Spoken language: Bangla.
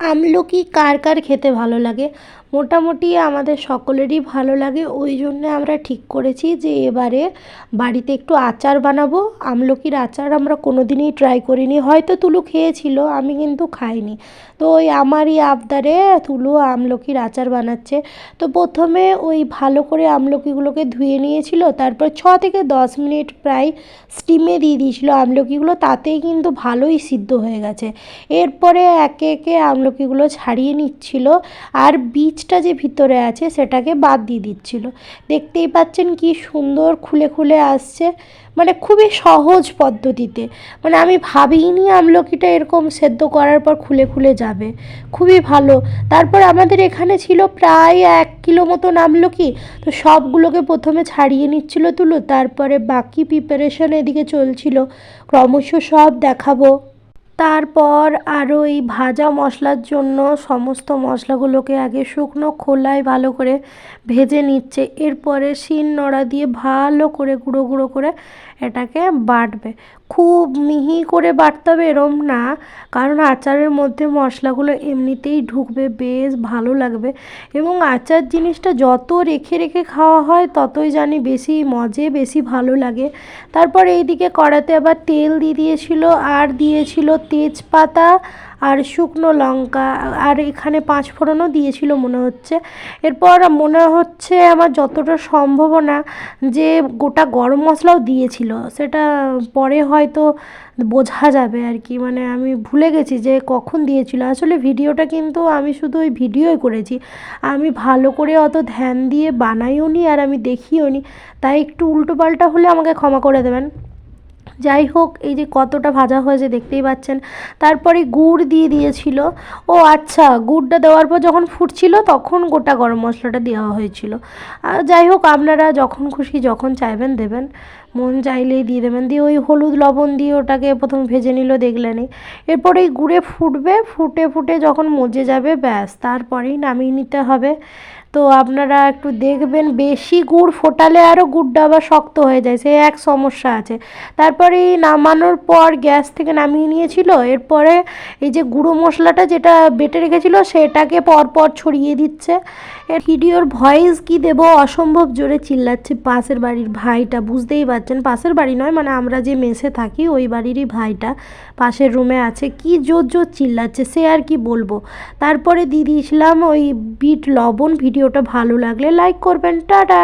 আমলকি কার কার খেতে ভালো লাগে? মোটামুটি আমাদের সকলেরই ভালো লাগে, ওই জন্য আমরা ঠিক করেছি যে এবারে বাড়িতে একটু আচার বানাবো। আমলকির আচার আমরা কোনো দিনই ট্রাই করিনি, হয়তো তুলু খেয়েছিল, আমি কিন্তু খাইনি। তো ওই আমারই আবদারে তুলু আমলকির আচার বানাচ্ছে। তো প্রথমে ওই ভালো করে আমলকিগুলোকে ধুয়ে নিয়েছিল, তারপর ছ থেকে দশ মিনিট প্রায় স্টিমে দিয়ে দিয়েছিল আমলকিগুলো, তাতেই কিন্তু ভালোই সিদ্ধ হয়ে গেছে। এরপরে একে একে আমলকিগুলো ছাড়িয়ে নিচ্ছিল, আর বীজটা যে ভিতরে আছে সেটাকে বাদ দিয়ে দিচ্ছিল। দেখতেই পাচ্ছেন কি সুন্দর খুলে খুলে আসছে। মানে খুবই সহজ পদ্ধতিতে। মানে আমি ভাবিনি আমলকিটা এরকম সেদ্ধ করার পর খুলে খুলে যাবে। খুবই ভালো। তারপর আমাদের এখানে ছিল প্রায় এক কিলো মতন আমলকি। তো সবগুলোকে প্রথমে ছাড়িয়ে নিচ্ছিল তুলো, তারপরে বাকি প্রিপারেশন এদিকে চলছিল। ক্রমশ সব দেখাবো। তারপর আরও ওই ভাজা মশলার জন্য সমস্ত মশলাগুলোকে আগে শুকনো খোলায় ভালো করে ভেজে নিচ্ছে। এরপরে শিল নোড়া দিয়ে ভালো করে গুঁড়ো গুঁড়ো করে এটাকে বাটবে। খুব মিহি করে বাটতে হবে, এরম না। কারণ আচারের মধ্যে মশলাগুলো এমনিতেই ঢুকবে, বেশ ভালো লাগবে। এবং আচার জিনিসটা যত রেখে রেখে খাওয়া হয়, ততই জানি বেশি মজে, বেশি ভালো লাগে। তারপর এইদিকে কড়াতে আবার তেল দিয়ে দিয়েছিল, আর দিয়েছিল তেজপাতা আর শুকনো লঙ্কা, আর এখানে পাঁচ ফোড়নও দিয়েছিল মনে হচ্ছে। এরপর মনে হচ্ছে আমার যতটা সম্ভাবনা যে গোটা গরম মশলাও দিয়েছিল, সেটা পরে হয়তো বোঝা যাবে আর কি। মানে আমি ভুলে গেছি যে কখন দিয়েছিল। আসলে ভিডিওটা কিন্তু আমি শুধু ওই ভিডিওই করেছি। আমি ভালো করে অত ধ্যান দিয়ে বানাইও নি আর আমি দেখিও নি তাই একটু উল্টো পাল্টা হলে আমাকে ক্ষমা করে দেবেন। যাই হোক, এই যে কতটা ভাজা হয়েছে দেখতেই পাচ্ছেন। তারপরে গুড় দিয়ে দিয়েছিল। ও আচ্ছা গুড়টা দেওয়ার পর যখন ফুটছিল তখন গোটা গরম মশলাটা দেওয়া হয়েছিল। আর যাই হোক, আপনারা যখন খুশি যখন চাইবেন দেবেন। মন চাইলেই দিয়ে দেবেন। দিয়ে ওই হলুদ লবণ দিয়ে ওটাকে প্রথম ভেজে নিল দেখলেনই এরপর এই গুড়ে ফুটবে, ফুটে ফুটে যখন মজে যাবে, ব্যাস, তারপরেই নামিয়ে নিতে হবে। তো আপনারা একটু দেখবেন, বেশি গুড় ফোটালে আরও গুড়টা আবার শক্ত হয়ে যায়, সে এক সমস্যা আছে। তারপরে নামানোর পর গ্যাস থেকে নামিয়ে নিয়েছিল, এরপরে এই যে গুঁড়ো মশলাটা যেটা বেটে রেখেছিল, সেটাকে পরপর ছড়িয়ে দিচ্ছে। এর ভিডিওর ভয়েস কি দেবো? অসম্ভব জোরে চিল্লাচ্ছে পাশের বাড়ির ভাইটা, বুঝতেই পারছেন পাশের বাড়ি নয় মানে আমরা যে মেসে থাকি, ওই বাড়িরই ভাইটা পাশের রুমে আছে। কি জোর জোর চিল্লাচ্ছে, সে আর কি বলব? তারপরে দিদি দিয়েছিলাম ওই বিট লবণ ভিডিওটা ভালো লাগলে লাইক করবেন। টাটা!